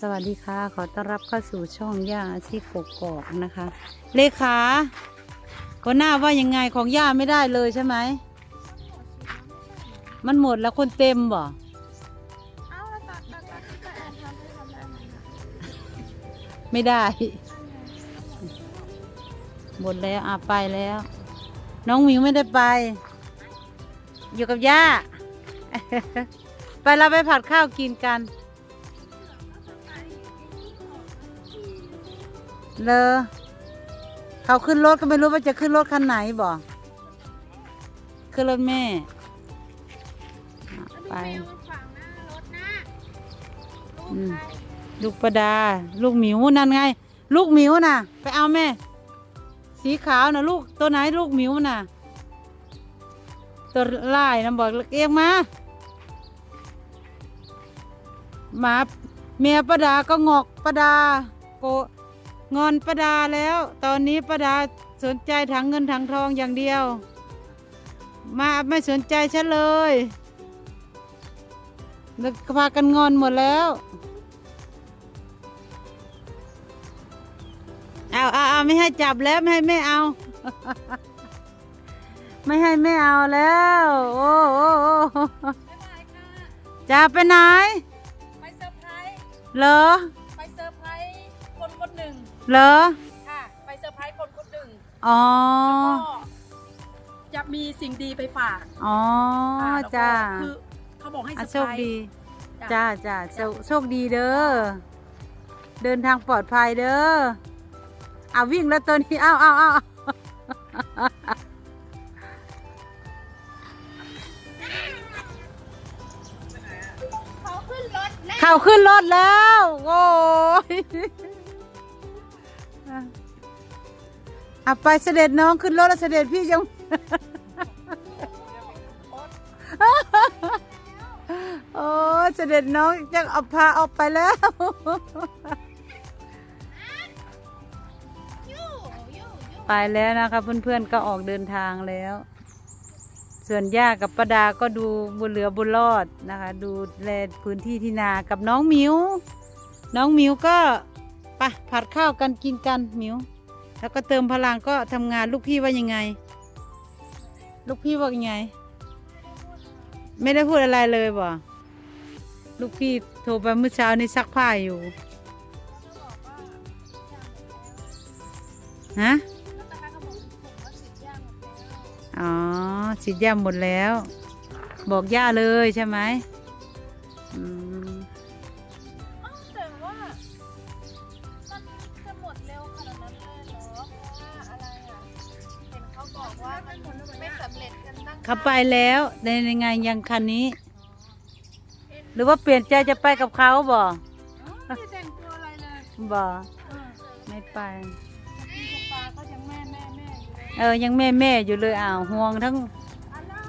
สวัสดีค่ะ ขอต้อนรับเข้าสู่ช่องย่าอาชีพกกอกนะคะ เลขาก็หน้าว่ายังไงของย่าไม่ได้เลยใช่ไหม มันหมดแล้วคนเต็มบ่เอาแล้วตัดตัดตัดที่ป้าแอนทำให้ทำได้ไหมนะไม่ได้ หมดแล้วอะไปแล้ว น้องหมิวไม่ได้ไป อยู่กับย่า ไปเราไปผัดข้าวกินกัน เลอเขาขึ้นรถก็ไม่รู้ว่าจะขึ้นรถคันไหนบ่ขึ้นรถแม่อะไปแล้วดูแมวมาขวางหน้ารถนะลูกอืมใครลูกประดา ลูกหมิวนั่นไง ลูกหมิวน่ะ ไปเอาแม่ สีขาวน่ะ ลูกตัวไหนลูกหมิวน่ะ ตัวลายนะบอกเอียงมาหมาเมียประดาก็งอกประดาโก งอนประดาแล้ว ตอนนี้ประดาสนใจถังเงินถังทองอย่างเดียว มาไม่สนใจฉันเลยแล้วก็พากันงอนหมดแล้วเอาเอาเอาไม่ให้จับแล้วไม่ให้แม่เอา ไม่ให้แม่เอาแล้ว โอ้โอ้โอ้บ๊ายบายค่ะจะไปไหน ไปเซอร์ไพรส์เหรอ เหรอ ค่ะ ไปเซอร์ไพรส์คนคนหนึ่งอ๋อ แล้วก็จะมีสิ่งดีไปฝากอ๋อ ค่ะแล้วก็จ้าคือเขาบอกให้อะเซอโชร์คไพรส์ดี จ้ะจ้าจ้าโชคโชคดีเด้อ เดินทางปลอดภัยเด้อเอาวิ่งแล้วตัวนี้ เอาเอาเอาเขาขึ้นรถแล้ว เข้าขึ้นรถแล้ว โอ้ย อะไปเสด็จน้องขึ้นรถแล้วเสด็จพี่ยัง โอ้เสด็จน้องจะเอาพาออกไปแล้ว ไปแล้วนะคะเพื่อนๆก็ออกเดินทางแล้ว ส่วนย่ากับประดาก็ดูบุญเหลือบุญรอดนะคะ ดูแลพื้นที่ที่นากับน้องมิวน้องมิวก็ไปผัดข้าวกันกินกันมิว แล้วก็เติมพลังก็ทำงานลูกพี่ว่ายังไง ลูกพี่ว่ายังไง ไม่ได้พูดอะไรเลยบ่ลูกพี่โทรไปเมื่อเช้านี้ซักผ้าอยู่ฮะแล้วตาเขาบอสิทธิ์ยาหมดแล้วอ๋อฉีดยาหมดแล้ว บอกย่าเลยใช่ไหม เขาไปแล้วในในงานยังคันนี้ หรือว่าเปลี่ยนใจจะไปกับเขาบ่อ๋อไม่ได้แต่งตัวอะไรเลยบ่เออไม่ไปพี่สปาก็ยังแม่แม่แม่อยู่เลยเออยังแม่แม่อยู่เลยอ้าวห่วงทั้งอันน่า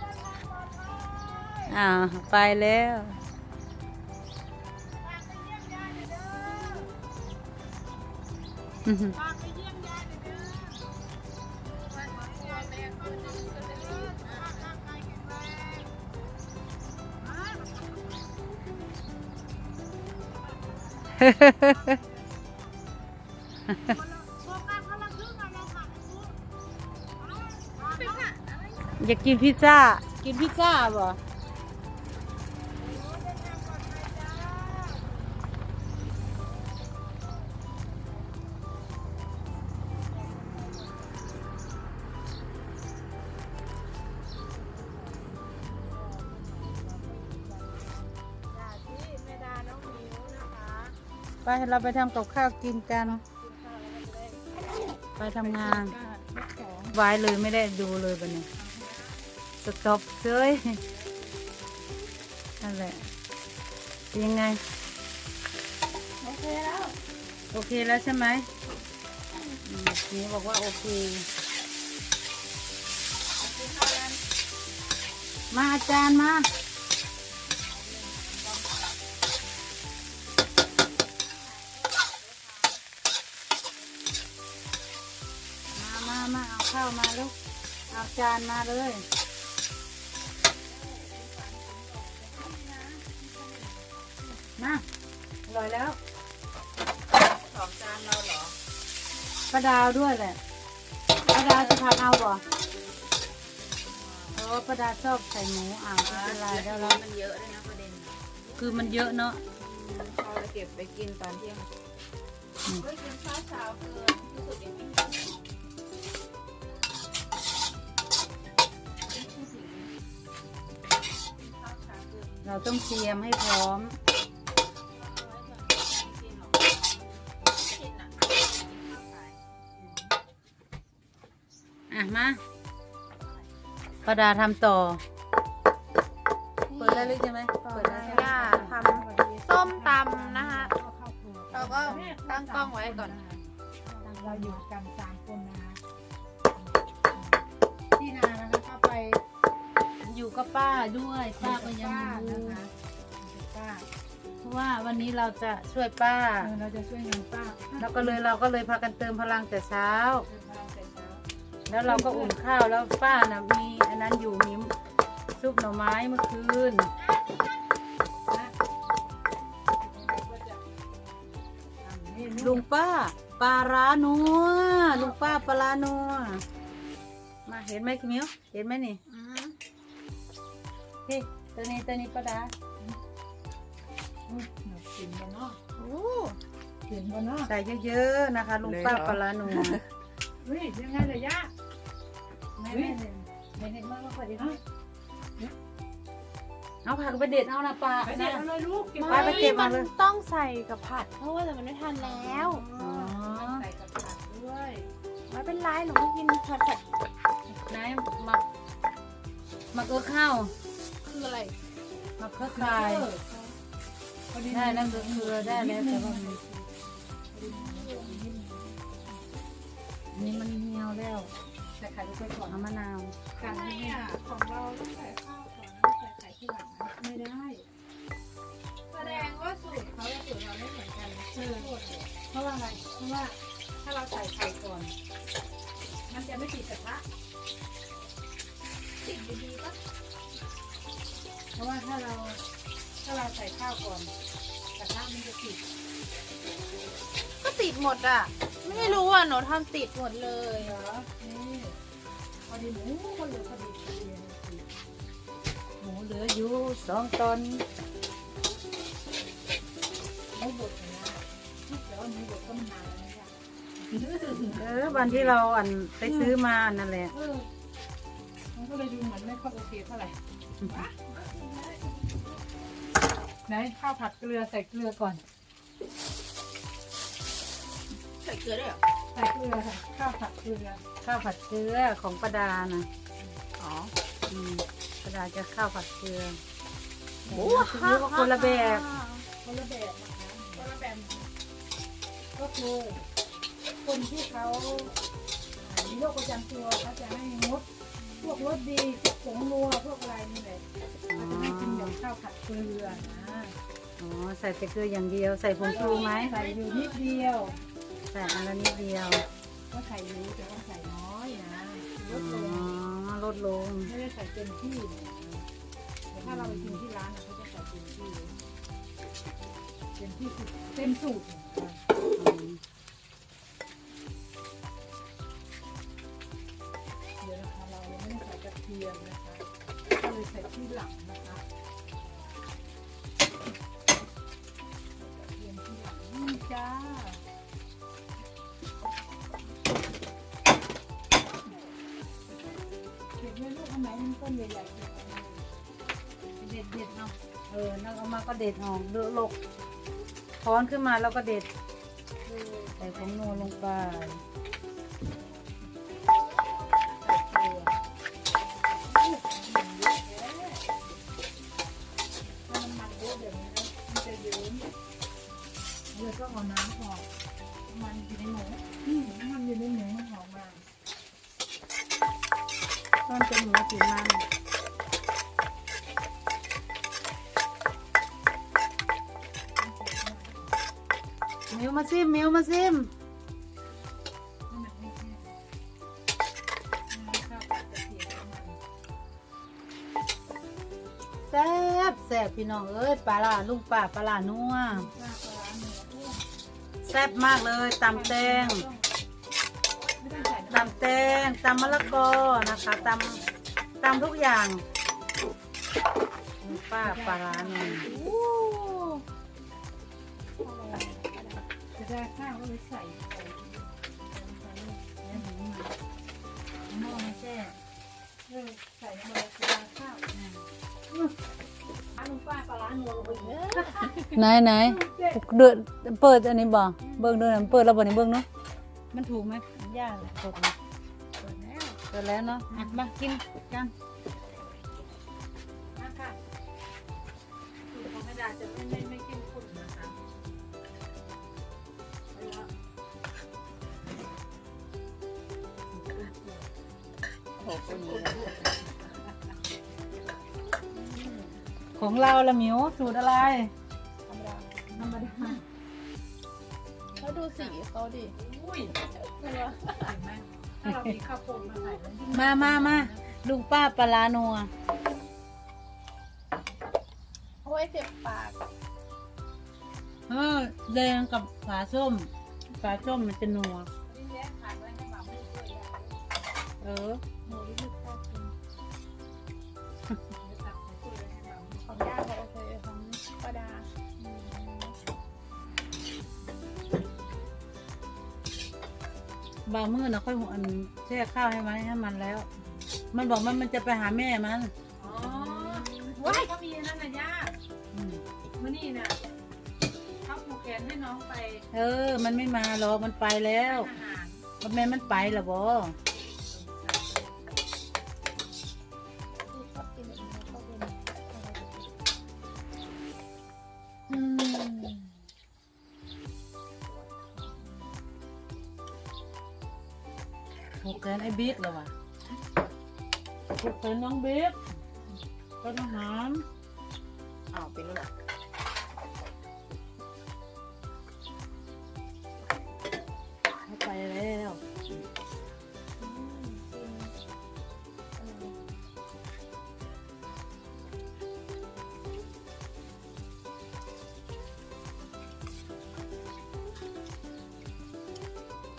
เดินทางปลอดภัยอ้าวไปแล้วฝากไปเยี่ยมยายหน่อยเด้ออื้อหือฝากไปเยี่ อยากกินพิซซ่า กินพิซซ่าบ่ ไปเราไปทำกับข้าวกินกันกินข้าวแล้วก็จะได้ไปทำงานก็ยกของไว้เลยไม่ได้ดูเลยบันนี้สต็อปเฉยนั่นแหละเป็นยังไง โอเคแล้ว โอเคแล้วใช่ไหมอืมนี่บอกว่าโอเคกินข้าวกันมาอาจารย์มามามามาเอาข้าวมาลูกเอาจานมาเลยมาโอ้ร่อยแล้วสองจานเราเหรอปลาดาวด้วยแหละปลาดาวจะผัดเอาบ่เออปลาดาชอบใส่หมูอ่างไม่เป็นไรแล้วเรามันเยอะด้วยนะประเด็นนะคือมันเยอะเนาะเราจะเก็บไปกินตอนเที่ยงอืมเฮ้ยกินข้าวเช้าเกินที่สุดยังไม่กิน เกินเราต้องเตรียมให้พร้อม อะมาปลาดาทำต่อ เปิดได้เลยใช่ไหมเปิดได้ย่าทำส้มตำนะคะเราก็ตั้งกล้องไว้ก่อน เราอยู่กันส อยู่กับป้าด้วยป้าก็ยังป้าอยู่นะคะป้าเพราะว่าวันนี้เราจะช่วยป้า เออเราจะช่วยงานป้าแล้วก็เลยเราก็เลยพากันเติมพลังแต่เช้าเดินทางแต่เช้าแล้วเราก็อุ่นข้าวแล้วป้าน่ะมีอันนั้นอยู่มีซุปหน่อไม้เมื่อคืนนะเราก็จะทำเมนูลุงป้าปลาร้านัวลุงป้าปลาร้านัวมาเห็นไหมคิมิวเห็นไหมนี่ พี่ตัวนี้ตัวนี้ป้าดาอุ๊ยหนูกินบ่เนาะโอ้กินบ่เนาะใส่เยอะๆนะคะลุงป้าปลาร้านัวเฮ้ยยังไงเลยย่าไม่ไม่เห็นไม่เห็นมากกว่าดีนะเอาผักไปเด็ดเอานะป้าไปเด็ดเอาเลยลูกเก็บไปไปเก็บมาเลยต้องใส่กับผัดเพราะว่าแต่มันไม่ทันแล้วอ๋อใส่กับผักด้วยไม่เป็นไรหนูก็กินผัดผัดไหนหมักหมักเออข้าว คืออะไรหมักเครือข่ายพอดีได้แล้วเกลือได้แล้วแต่ว่ามันอันนี้มันเหี่ยวแล้วใส่ไข่ลงไปก่อนเอามะนาวกันเนี่ยของเราต้องใส่ข้าวก่อนนะใส่ไข่ที่หลังนะไม่ได้ แสดงว่าสูตรเขากับสูตรเราไม่เหมือนกันเออเพราะว่าอะไรเพราะว่าถ้าเราใส่ไข่ก่อน มันจะไม่ติดกระทะ เพราะว่าถ้าเราถ้าเราใส่ข้าวก่อนกระทะมันจะติดก็ติดหมดอะ ไม่รู้อะหนูทำติดหมดเลยเหรอนี่พอดีหมูก็เหลือพอดีพอดีเลยสิหมูเหลืออยู่สองตอนไม่บดนะแต่ว่าหมูบดก็มันนานแล้วเนี่ยเออวันที่เราอันไปซื้อมานั่นแหละเออมันก็เลยดูเหมือนไม่ค่อยโอเคเท่าไหร่ ไหนข้าวผัดเกลือใส่เกลือก่อน ใส่เกลือด้วยเหรอใส่เกลือค่ะข้าวผัดเกลือข้าวผัดเกลือของป้าดานะอ๋ออืมป้าดาจะข้าวผัดเกลือโอ้หรือว่าคนละแบบคนละแบบนะคะคนละแบบก็คือคนที่เขาอ่ามีโรคประจำตัวเขาจะให้งด พวกรสดีพวกผงนัวพวกอะไรนี่แหละเขาจะให้กินแบบข้าวผัดเกลือนะอ๋อใส่แต่เกลืออย่างเดียว ใส่ผงชูไหมใส่อยู่นิดเดียวใส่อันละนิดเดียว ก็ใส่อยู่แต่ว่าใส่น้อยนะลอ๋ดลงอลดลงไม่ได้ใส่เต็มที่นะแต่ถ้าเราไปกินที่ร้านน่ะเขาจะใส่เต็มที่เลยเต็มที่สุดเต็มสูตร ทียมนะคะก็เลยใส่ที่หลังนะคะกระเทียมที่หลังนี่จ้าเก็บไว้ลูกอันไหนมันต้นใหญ่ๆเก็บไว้เด็ดเด็ดเนาะเออนั่งเอามาก็เด็ดออกเดือลกช้อนขึ้นมาแล้วก็เด็ดใส่ผงนัวลงไป เดี๋ยวก็เอาน้ำออกมันอยู่ในหมูอืมน้ำมันอยู่ในหมูมันหอมมากต้นเป็นหมูสีมันมิวมาซิมมิวมาซิมให้มันแห้งๆน้ำข้าวมน้ำมันแซ่บแซ่บพี่น้องเอ้ยปลาล่าลุงป้าปลาล่านัวข้าวปลาร้า ซ่บมากเลยตำแตงไม่ต้องใส่น้ำตำแตงตำมะละกอนะคะตำตำทุกอย่างป้าปลาร้าหน่อยจะได้ข้าวก็เลยใส่ใส่แล้วหม้อแช่ใส่ลงไปข้าว อันนู้นป้าปลาร้านัวลงไปเยอะไหนไหนเดือดเปิดอันนี้บ่เบิ่งดูหน่อยเปิดแล้วบ่นี่เบิ่งเนาะมันถูกไหมยากเลยกดมาเปิดแล้วเปิดแล้วเนาะอะมากินกันนะค่ะสูตรของแม่ดาจะไม่ไม่ไม่เข้มข้นนะคะไปแล้ว ของเราละหมิวสูตรอะไรธรรมดาธรรมดาแล้วดูสีเขาดิอุ้ยเห็นไหมถ้าเรามีข้าวโพดมาใส่แล้วยิ่งมามามาลุงป้าปลาร้านัวโอ้ยเจ็บปากเออแดงกับฝาส้มฝาส้มมันจะนัว นี่แยกขายไว้ให้บ่าวไม่ช่วยยายเออ บางมื้อนะค่อยหุงอันแช่ข้าวให้มันให้มันแล้ว มันบอกมันมันจะไปหาแม่มันอ๋อว้ายก็มีนั่นนะย่าอืมมื่อนี่น่ะเขาผูกแขนให้น้องไปเออ มันไม่มาหรอกมันไปแล้วอาหารว่าแม่มันไปเหรอบอ ผูกแขนไอ้บิ๊กเหรอวะผูกแขนน้องบิ๊กก็ต้องหามอ้าวเป็นแล้วเหรอ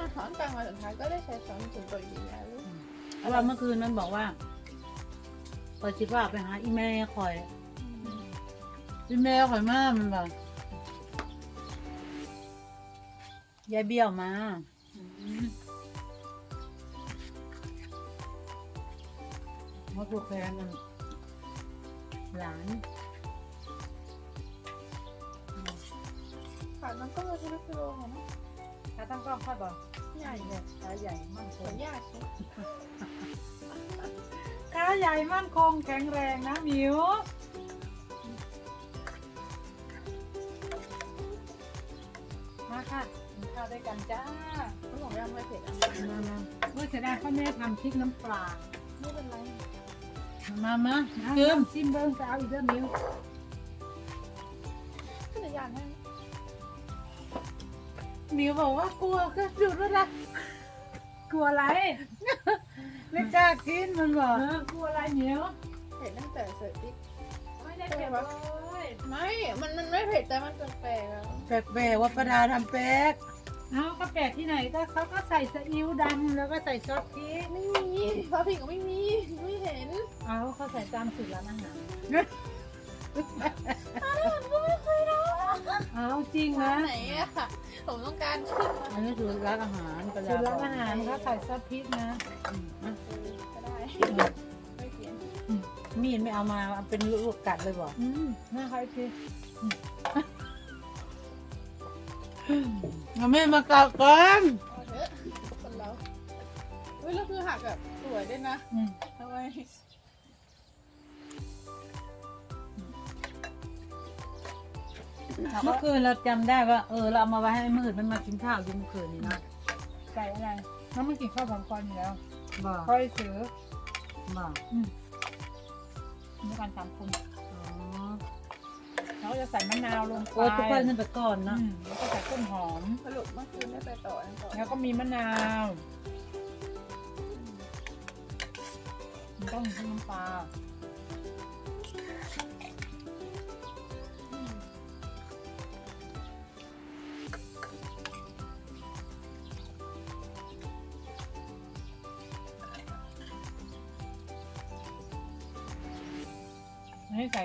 อาหารกลางวันสุดท้ายก็ได้ใช้ช้อนถึงตัวอยู่แล้วเพราะว่าเมื่อคืนมันบอกว่าคอยคิดว่าไปหาอีแม่คอย อีแม่คอยมามันบอกยายเบี้ยวมามาผูกแขนมันหลานค่ะมันก็เลยทะลุกิโลค่ะนะ ถ้าตั้งกล้องค่อยบอกใหญ่เนี่ยขาใหญ่มั่นคเหมืองนยากใช่ขาใหญ่มั่นคงแข็งแรงนะหมิวมาค่ะกินข้าวด้วยกันจ้าเขาบอกว่าไม่เผ็ดอะมามาเมื่อเสียดายพ่อแม่ทำพริกน้ำปลาไม่เป็นไร มามานะเติมซิมเบิ้งจะเอาอีกเรื่องมิว มิวบอกว่ากลัวก็จุดแล้วนะกลัวอะไรไม่กล้ากินมันบอกเออกลัวอะไรมิวเผ็ดตั้งแต่เสิร์ฟพริกไม่ได้เผ็ดเลยไม่ มันมันไม่เผ็ดแต่มันแปลกๆแล้วแปลกๆว่าประดาทำแป๊กเอาก็แปลกที่ไหนก็เขาก็ใส่ซีอิ๊วดำแล้วก็ใส่ซอสพริกไม่มีเพราะพริกก็ไม่มีไม่เห็นเอาเขาใส่ตามสูตรร้านอาหารไม่เคยรู้เอาจริงร้านะนไหนอะผมต้องการขึ้นอันนี้คือร้านอาหารประสูดาตรร้านอาหารเขาใส่ซอสพริกนะอืมอะก็ได้ไม่เขียนมีดไม่เอามาเอาเป็นลูกกัดเลยบอกอืมน่าใครกินเอาไม่มากัดก่อนเอาเถอะคนเราเฮ้ยแล้วคือหักแบบสวยด้วยนะอืมทำไม เมื่อคืนเราจำได้ว่าเออเราเอามาไว้ให้มืดมันมากินข้าวอยู่เมื่อคืนนี้เนาะใส่อะไรแล้วมันกินข้าวพร้อมกันอยู่แล้วบอกค่อยซื้อบอกมีการสามคนอ๋อแล้วก็จะใส่มะนาวลงไปโอ้ทุกคนนั่นไปก่อนอืเนาะมแล้วก็ใส่ต้นหอม สรุปเมื่อคืนได้ไปต่อกันต่อแล้วก็มีมะนาวมันต้องมีน้ำปลา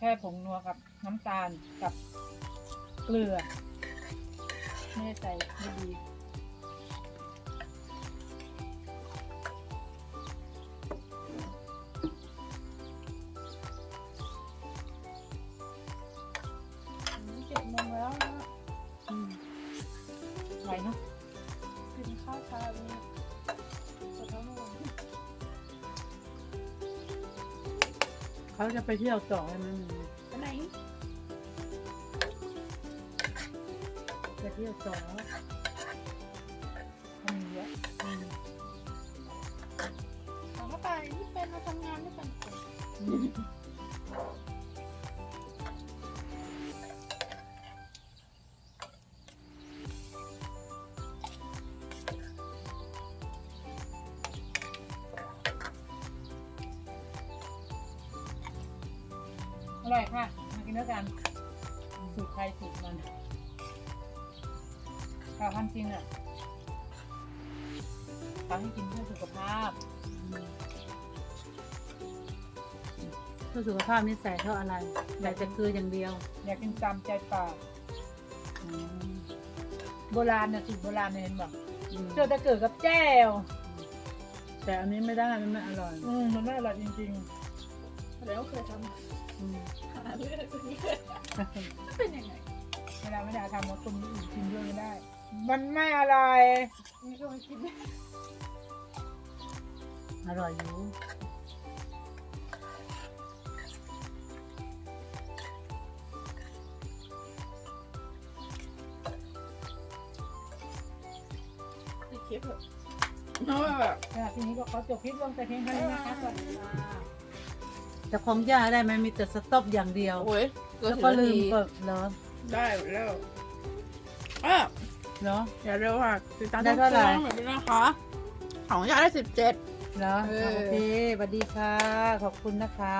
แค่ผงนัวกับน้ำตาลกับเกลือ ไม่ได้ใส่ไม่ดี เขาจะไปเที่ยวต่อใช่ไหมไปไหนไปเที่ยวต่อมันมีเยอะอืมถามว่าไปนี่เป็นมาทำงานด้วยกัน ร่อยค่ะ มากินด้วยกัน สูตรใครสูตรมันข่าวความจริงอะทำให้กินเพื่อสุขภาพ เพื่อสุขภาพนี่ใส่เท่าอะไรใส่แต่เกลืออย่างเดียว อยากกินตามใจปากโบราณนะสูตรโบราณเนี่ยเห็นบอกอืมเจอแต่เกิดกับแจ้ว แต่อันนี้ไม่ได้มันไม่อร่อย อืมมันไม่อร่อยจริงแล้วเคยทอืมำ หาเรื่องเป็นเป็นยังไงๆเวลาไม่ได้ทำมาคนอื่นกินด้วยไม่ได้ มันไม่อร่อยนี่ก็ไม่กินอร่อยอยู่ติดคลิปเหรอเพราะว่าแบบขณะที่นี้ก็ขอจบคลิปลงแต่เพียงเท่านี้นะคะสวัสดีค่ะ แต่ของย่าได้ไหมมีแต่สต็อปอย่างเดียว โอ้ยเกินแล้วสิบก็นาลืมทีก็เหรอได้แล้วอะเหรอ อย่าเร็วค่ะติดตามได้เท่าไหร่ ช่องแบบนี้นะคะ ของยาได้สิบเจ็ด เหรอเออ โอเคสวัสดีค่ะ ขอบคุณนะคะ